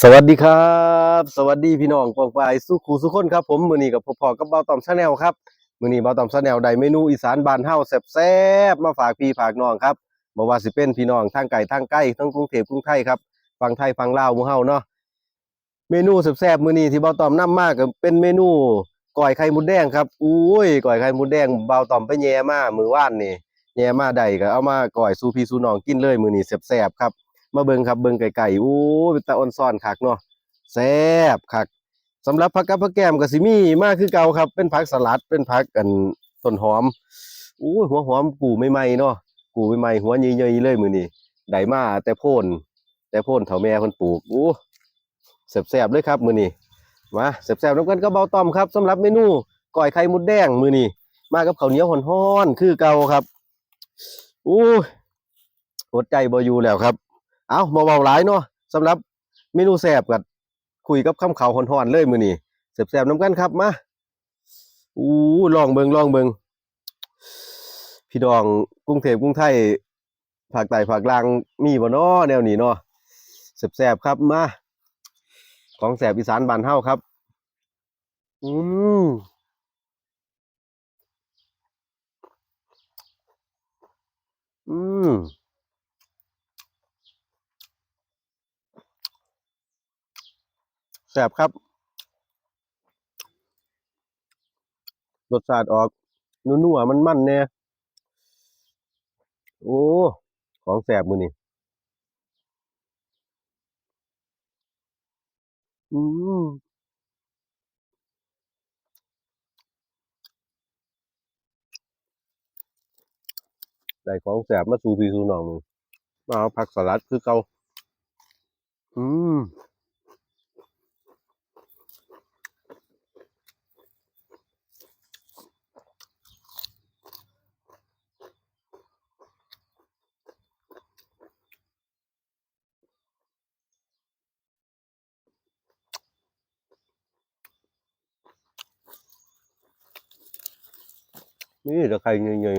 สวัสดีครับ สวัสดีพี่น้องปองปายสุขูสุคนครับผมมือนี้กับพ่อๆกับเบาตอมชาแนลครับมือนี้เบาตอมชาแนลได้เมนูอีสานบานเฮาแซ่บๆมาฝากพี่ฝากน้องครับบ่ว่าสิเป็นพี่น้องทางไกลทางใกล้ทั้งกรุงเทพกรุงไทยครับฝั่งไทยฝั่งลาวมู่เฮาเนาะเมนูแซ่บๆมือนี้ที่เบาตอมนำมาก็เป็นเมนูก้อยไข่มดแดงครับอุ้ยก้อยไข่มดแดงเบาตอมไปแย่มามือว่านนี่แย่มาได้ก็เอามาก้อยสู่พี่สู่น้องกินเลยมือนี้แซ่บๆครับ มาเบิ่งครับเบิ่งไก่ๆอู้เป็นตาอ่อนซ่อนคักเนาะแซ่บคักสำหรับผักกับผักแก้มก็สิมีมากคือเก่าครับ เป็นผักสลัดเป็นผักกันต้นหอมอู้หัวหอมกูใหม่ๆเนาะกูใหม่ๆหัวใหญ่ๆเลยมื้อนี้ได้มาแต่โพ่นแต่โพ่นเฒ่าแม่เพิ่นปลูกอู้แซ่บๆเลยครับมื้อนี้มาแซ่บๆนํกันก็เบาต้อมครับสำหรับเมนูก้อยไข่มดแดงมื้อนี้มากับข้าวเหนียวฮ้อนๆคือเก่าครับอู้อดใจบ่อยู่แล้วครับ เอามาเบาหลายเนาะสำหรับเมนูแซ่บกับคุยกับคำเขาวฮ้อนๆเลยมื้อนี้แซ่บๆน้ำกันครับมาอู้ลองเบิงลองเบิงพี่น้องกรุงเทพกรุงไทยภาคใต้ภาคกลางมีบ่เนาะแนวนี้เนาะแซ่บๆครับมาของแซ่บอีสานบ้านเฮาครับ อืมอืม แซ่บครับรสชาติออกนัวๆมันมันแน่โอ้ ของแซ่บมือนี้อืมได้ของแซ่บมาสู่พี่สู่น้องมื้อมาเอาผักสลัดคือเก่าอืม นี่ตะไคร้ใหญ่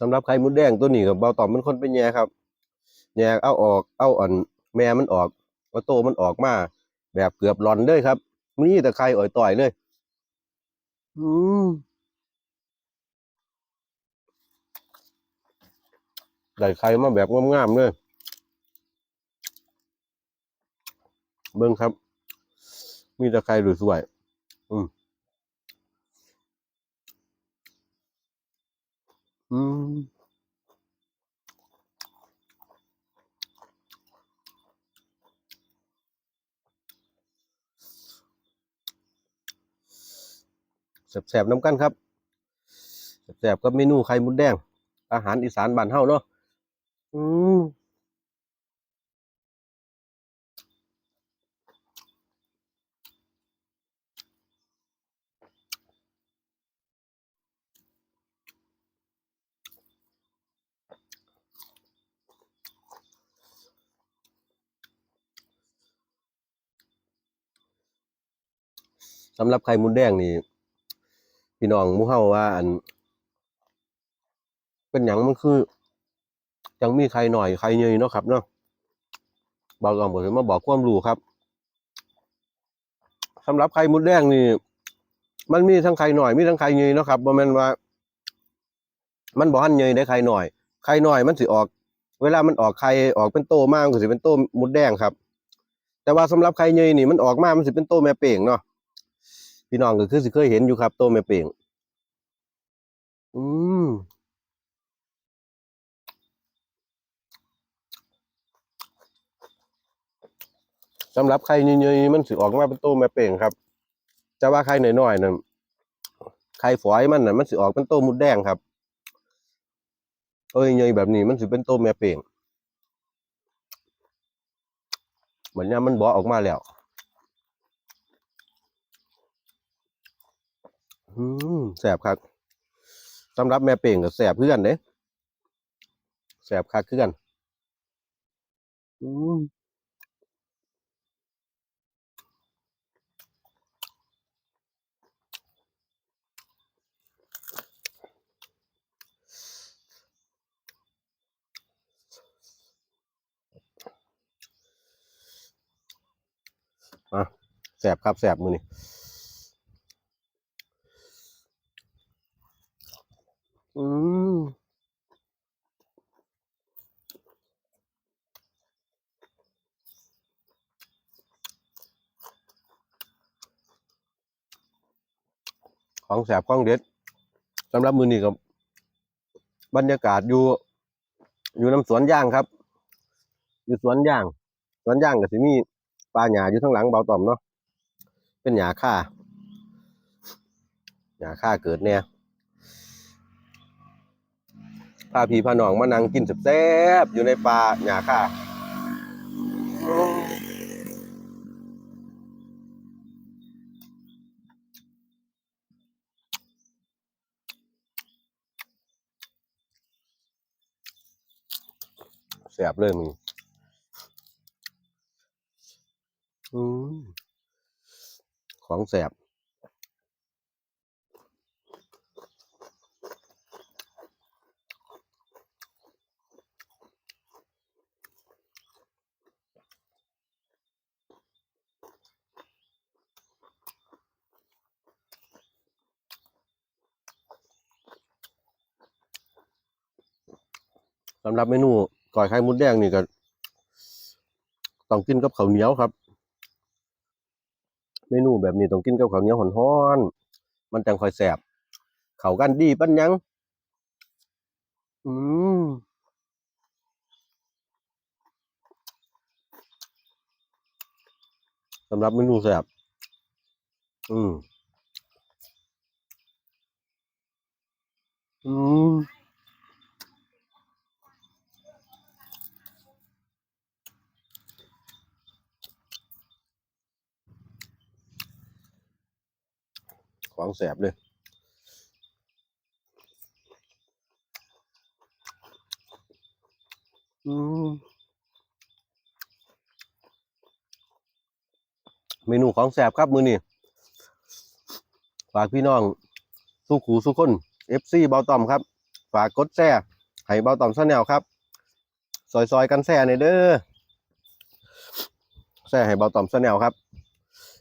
สำหรับไข่มดแดงตัวนี้ก็เบาต่อมเป็นคนไปแย่ครับแยกเอาออกเอาอันแม่มันออก เอาโตมันออกมา แบบเกือบหลอนเลยครับมีแต่ไข่อ่อยต่อยเลย อืมได้ไข่มาแบบงามๆเลยเบิ่งครับ มีแต่ไข่สวยๆอืม อืม แสบๆน้ำกันครับแสบๆกับเมนูไข่มุดแดง อาหารอีสานบ้านเฮาเนาะอืมสำหรับไข่มุดแดงนี่ พี่น้องมู่เฮาว่า อัน เป็นหยังมันคือ จังมีไข่หน่อยไข่ใหญ่เนาะครับเนาะบอกลองบอกมาบอกความรู้ครับสำหรับไข่มดแดงนี่ มันมีทั้งไข่หน่อยมีทั้งไข่ใหญ่เนาะครับบ่แม่นว่า มันบ่ทันใหญ่ได้ไข่หน่อยไข่หน่อยมันสิออก เวลามันออกไข่ออกเป็นโตมากมันก็สิเป็นโตมดแดงครับ แต่ว่าสำหรับไข่ใหญ่นี่มันออกมามันสิเป็นโตแม่เป่งเนาะ พี่น้องก็คือสิเคยเห็นอยู่ครับโตแม่เป่งอืมสำหรับไข่เยอะๆมันสิออกมาเป็นโตแม่เป่งครับจะว่าไข่น้อยๆนั่นไข่ฝอยมันน่ะมันสิออกเป็นโตมุดแดงครับเอ้ยเยยแบบนี้มันสิเป็นโตแม่เป่งเหมือนยามมันบ่ออกมาแล้ว อืมแสบครับสำหรับแม่เป่งก็แสบเพื่อนเด้แสบคักคือนอืมอะแสบครับแสบมือนี่อืม ของแสบของเด็ดสำหรับมือนี้กับบรรยากาศอยู่ อยู่น้ำสวนย่างครับ อยู่สวนย่าง สวนย่างก็สิมีปลาหญ้าอยู่ทั้างหลังเบาต่อมเนาะเป็นหญ้าค่าหญ้าค่าเกิดเนี่ยพาพี่พาน้องมานั่งกินแซ่บๆอยู่ในป่าหญ้าค่า แซ่บเลยมึงอืมของแสบสำหรับเมนู ก่อยไข่มดแดงนี่ก็ต้องกินกับข้าวเหนียวครับ เมนูแบบนี้ต้องกินกับข้าวเหนียวร้อนๆมันจังค่อยแสบเข้ากันดีปัญญัง อืมสำหรับเมนูแสบอืม อืม ของแสบเลยเมนูของแสบครับมือนี่ฝากพี่น้องสู้ขูสู้คน FC เบาต่อมครับ ฝากกดแซ่ให้เบาต่อมซะแนวครับ ซอยๆกันแซ่ในเด้อแซ่ให้เบาต่อมซะแนวครับ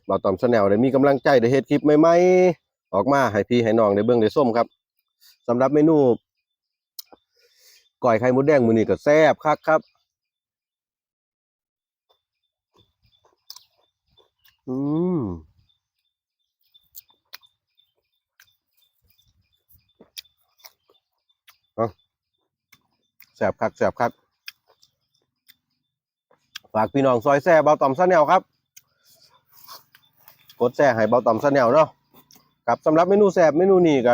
เบาต่อมซะแนวได้มีกำลังใจได้เฮ็ดคลิปใหม่ๆ ออกมาให้พี่ให้น้องได้เบิ่งได้ส้มครับสำหรับเมนูก้อยไข่มดแดงมือนี้ก็แซ่บคักครับอืมแสบคักแสบคักฝากพี่น้องซอยแซ่เบาต่อมซะแนวครับ กดแซ่ให้เบาต่อมซะแนวเนาะ ครับสำหรับเมนูแซ่บเมนูนี้ก็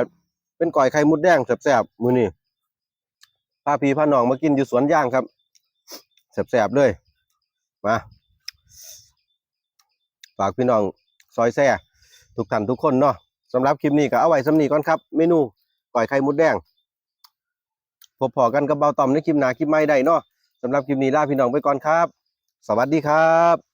เป็นก่อยไข่มุดแดงแซ่บๆมื้อนี้พาพี่พาน้องมากินอยู่สวนย่างครับแซ่บๆเลยมาฝากพี่น้องซอยแซ่ทุกท่านทุกคนเนาะสำหรับคลิปนี้ก็เอาไว้สำนีก่อนครับ เมนูก่อยไข่มุดแดงพบพอกันกับเบาต่อมในคลิปหน้าคลิปใหม่ได้เนาะสำหรับคลิปนี้ลาพี่น้องไปก่อนครับ สวัสดีครับ